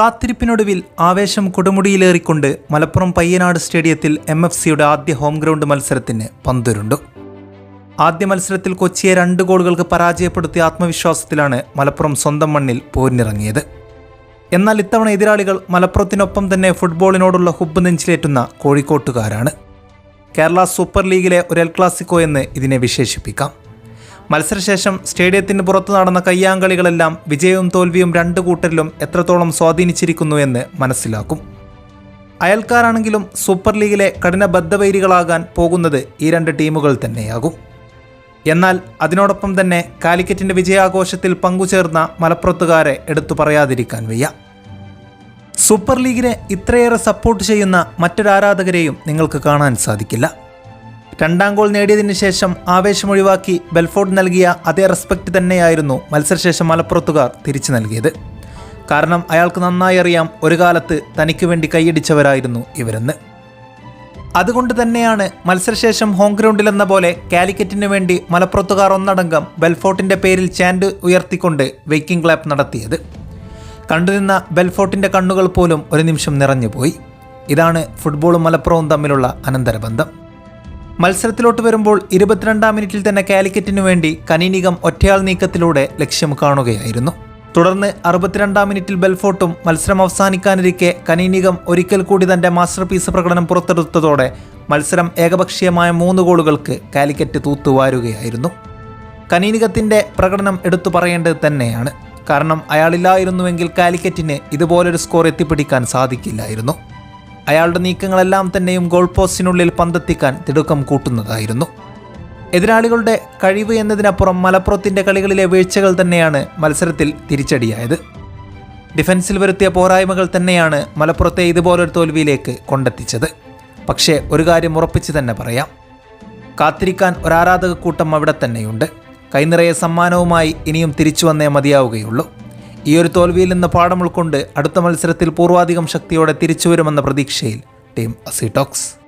കാത്തിരിപ്പിനൊടുവിൽ ആവേശം കൊടുമുടിയിലേറിക്കൊണ്ട് മലപ്പുറം പയ്യനാട് സ്റ്റേഡിയത്തിൽ M F സിയുടെ ആദ്യ ഹോം ഗ്രൗണ്ട് മത്സരത്തിന് പന്തുരുണ്ടു. ആദ്യ മത്സരത്തിൽ കൊച്ചിയെ രണ്ട് ഗോളുകൾക്ക് പരാജയപ്പെടുത്തിയ ആത്മവിശ്വാസത്തിലാണ് മലപ്പുറം സ്വന്തം മണ്ണിൽ പോരിനിറങ്ങിയത്. എന്നാൽ ഇത്തവണ എതിരാളികൾ മലപ്പുറത്തിനൊപ്പം തന്നെ ഫുട്ബോളിനോടുള്ള ഹുബ് നെഞ്ചിലേറ്റുന്ന കോഴിക്കോട്ടുകാരാണ്. കേരള സൂപ്പർ ലീഗിലെ ഒരു എൽ ക്ലാസിക്കോ എന്ന് ഇതിനെ വിശേഷിപ്പിക്കാം. മത്സരശേഷം സ്റ്റേഡിയത്തിന് പുറത്തു നടന്ന കയ്യാങ്കളികളെല്ലാം വിജയവും തോൽവിയും രണ്ടു കൂട്ടരിലും എത്രത്തോളം സ്വാധീനിച്ചിരിക്കുന്നു എന്ന് മനസ്സിലാക്കും. അയൽക്കാരാണെങ്കിലും സൂപ്പർ ലീഗിലെ കഠിന ബദ്ധവൈരികളാകാൻ പോകുന്നത് ഈ രണ്ട് ടീമുകൾ തന്നെയാകും. എന്നാൽ അതിനോടൊപ്പം തന്നെ കാലിക്കറ്റിന്റെ വിജയാഘോഷത്തിൽ പങ്കുചേർന്ന മലപ്പുറത്തുകാരെ എടുത്തു പറയാതിരിക്കാൻ വയ്യ. സൂപ്പർ ലീഗിനെ ഇത്രയേറെ സപ്പോർട്ട് ചെയ്യുന്ന മറ്റൊരാരാധകരെയും നിങ്ങൾക്ക് കാണാൻ സാധിക്കില്ല. രണ്ടാം ഗോൾ നേടിയതിനു ശേഷം ആവേശമൊഴിവാക്കി ബെൽഫോർഡ് നൽകിയ അതേ റെസ്പെക്റ്റ് തന്നെയായിരുന്നു മത്സരശേഷം മലപ്പുറത്തുകാർ തിരിച്ചു നൽകിയത്. കാരണം അയാൾക്ക് നന്നായി അറിയാം ഒരു കാലത്ത് തനിക്ക് വേണ്ടി കൈയടിച്ചവരായിരുന്നു ഇവരെന്ന്. അതുകൊണ്ട് തന്നെയാണ് മത്സരശേഷം ഹോം ഗ്രൗണ്ടിലെന്ന പോലെ കാലിക്കറ്റിന് വേണ്ടി മലപ്പുറത്തുകാർ ഒന്നടങ്കം ബെൽഫോർട്ടിന്റെ പേരിൽ ചാൻഡ് ഉയർത്തിക്കൊണ്ട് വെയ്ക്കിംഗ് ക്ലാപ്പ് നടത്തിയത്. കണ്ടുനിന്ന ബെൽഫോർട്ടിന്റെ കണ്ണുകൾ പോലും ഒരു നിമിഷം നിറഞ്ഞുപോയി. ഇതാണ് ഫുട്ബോളും മലപ്പുറവും തമ്മിലുള്ള അനന്തരബന്ധം. മത്സരത്തിലോട്ട് വരുമ്പോൾ ഇരുപത്തിരണ്ടാം മിനിറ്റിൽ തന്നെ കാലിക്കറ്റിനു വേണ്ടി കനീനികം ഒറ്റയാൾ നീക്കത്തിലൂടെ ലക്ഷ്യം കാണുകയായിരുന്നു. തുടർന്ന് അറുപത്തിരണ്ടാം മിനിറ്റിൽ ബെൽഫോർട്ടും മത്സരം അവസാനിക്കാനിരിക്കെ കനീനികം ഒരിക്കൽ കൂടി തന്റെ മാസ്റ്റർ പീസ് പ്രകടനം പുറത്തെടുത്തതോടെ മത്സരം ഏകപക്ഷീയമായ മൂന്ന് ഗോളുകൾക്ക് കാലിക്കറ്റ് തൂത്തുവാരുകയായിരുന്നു. കനീനികത്തിന്റെ പ്രകടനം എടുത്തു പറയേണ്ടത് തന്നെയാണ്. കാരണം അയാളില്ലായിരുന്നുവെങ്കിൽ കാലിക്കറ്റിന് ഇതുപോലൊരു സ്കോർ എത്തിപ്പിടിക്കാൻ സാധിക്കില്ലായിരുന്നു. അയാളുടെ നീക്കങ്ങളെല്ലാം തന്നെയും ഗോൾ പോസ്റ്റിനുള്ളിൽ പന്തെത്തിക്കാൻ തിടുക്കം കൂട്ടുന്നതായിരുന്നു. എതിരാളികളുടെ കഴിവ് എന്നതിനപ്പുറം മലപ്പുറത്തിന്റെ കളികളിലെ വീഴ്ചകൾ തന്നെയാണ് മത്സരത്തിൽ തിരിച്ചടിയായത്. ഡിഫൻസിൽ വരുത്തിയ പോരായ്മകൾ തന്നെയാണ് മലപ്പുറത്തെ ഇതുപോലൊരു തോൽവിയിലേക്ക് കൊണ്ടെത്തിച്ചത്. പക്ഷേ ഒരു കാര്യം ഉറപ്പിച്ച് തന്നെ പറയാം. കാത്തിരിക്കാൻ ഒരാരാധക കൂട്ടം അവിടെ തന്നെയുണ്ട്. കൈനിറയെ സമ്മാനവുമായി ഇനിയും തിരിച്ചു വന്നേ മതിയാവുകയുള്ളൂ. ഈ ഒരു തോൽവിയിൽ നിന്ന് പാഠം ഉൾക്കൊണ്ട് അടുത്ത മത്സരത്തിൽ പൂർവാധികം ശക്തിയോടെ തിരിച്ചുവരുമെന്ന പ്രതീക്ഷയിൽ ടീം അസി ടോക്സ്.